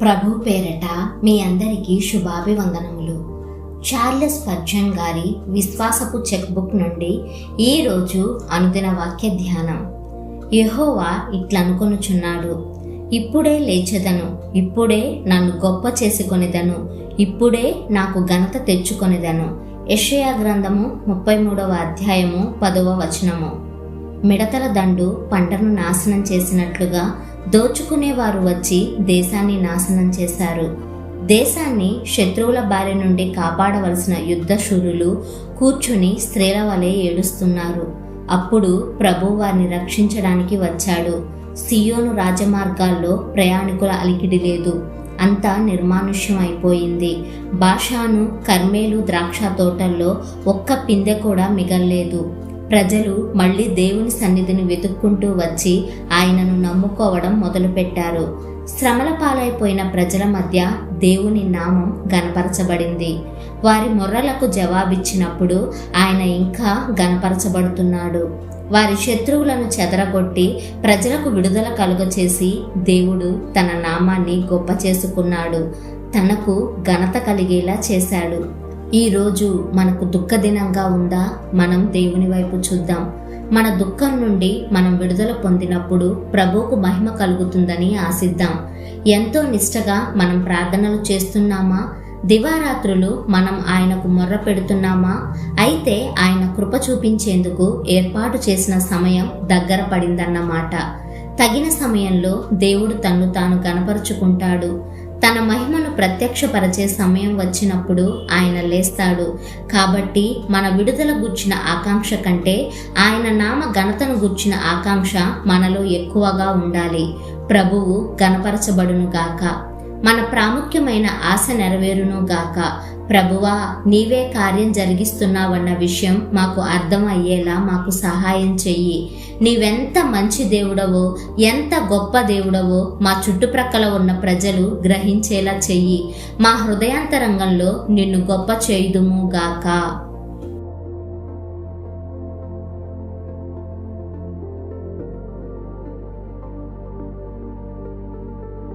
ప్రభు పేరట మీ అందరికీ శుభాభివందనములు. చార్లెస్ పర్జన్ గారి విశ్వాసపు చెక్బుక్ నుండి ఈరోజు అనుదిన వాక్య ధ్యానం. యహోవా ఇట్లనుకొనుచున్నాడు. ఇప్పుడే లేచెదను ఇప్పుడే నన్ను గొప్ప చేసుకొనిదను ఇప్పుడే నాకు ఘనత తెచ్చుకొనిదను. యషయా గ్రంథము ముప్పై మూడవ అధ్యాయము పదవ వచనము. మిడతల దండు పంటను నాశనం చేసినట్లుగా దోచుకునేవారు వచ్చి దేశాన్ని నాశనం చేశారు. దేశాన్ని శత్రువుల బారి నుండి కాపాడవలసిన యుద్ధశూరులు కూర్చుని స్త్రీల వలె ఏడుస్తున్నారు. అప్పుడు ప్రభు వారిని రక్షించడానికి వచ్చాడు. సియోను రాజమార్గాల్లో ప్రయాణికుల అలికిడి లేదు. అంతా నిర్మానుష్యం అయిపోయింది భాషాను కర్మేలు ద్రాక్ష తోటల్లో ఒక్క పిందె కూడా మిగల్లేదు. ప్రజలు మళ్ళీ దేవుని సన్నిధిని వెతుక్కుంటూ వచ్చి ఆయనను నమ్ముకోవడం మొదలుపెట్టారు. శ్రమల పాలైపోయిన ప్రజల మధ్య దేవుని నామం గనపరచబడింది వారి మొర్రలకు జవాబిచ్చినప్పుడు ఆయన ఇంకా గనపరచబడుతున్నాడు వారి శత్రువులను చెదరగొట్టి ప్రజలకు విడుదల కలుగచేసి దేవుడు తన నామాన్ని గొప్ప చేసుకున్నాడు తనకు ఘనత కలిగేలా చేశాడు. ఈరోజు మనకు దుఃఖదినంగా ఉందా? మనం దేవుని వైపు చూద్దాం. మన దుఃఖం నుండి మనం విడుదల పొందినప్పుడు ప్రభువుకు మహిమ కలుగుతుందని ఆశిద్దాం. ఎంతో నిష్టగా మనం ప్రార్థనలు చేస్తున్నామా? దివారాత్రులు మనం ఆయనకు మొర్ర పెడుతున్నామా? అయితే ఆయన కృప చూపించేందుకు ఏర్పాటు చేసిన సమయం దగ్గర పడిందన్నమాట. తగిన సమయంలో దేవుడు తన్ను తాను కనపరుచుకుంటాడు తన మహిమను ప్రత్యక్షపరచే సమయం వచ్చినప్పుడు ఆయన లేస్తాడు. కాబట్టి మన విడుదల గుర్చిన ఆకాంక్ష కంటే ఆయన నామ ఘనతను గుర్చిన ఆకాంక్ష మనలో ఎక్కువగా ఉండాలి. ప్రభువు గనపరచబడును గాక. మన ప్రాముఖ్యమైన ఆశ నెరవేరును గాక. ప్రభువా నీవే కార్యం జరిగిస్తున్నావన్న విషయం మాకు అర్థం అయ్యేలా మాకు సహాయం చెయ్యి. నీవెంత మంచి దేవుడవో ఎంత గొప్ప దేవుడవో మా చుట్టుప్రక్కల ఉన్న ప్రజలు గ్రహించేలా చెయ్యి. మా హృదయాంతరంగంలో నిన్ను గొప్ప చేయుదుము గాక.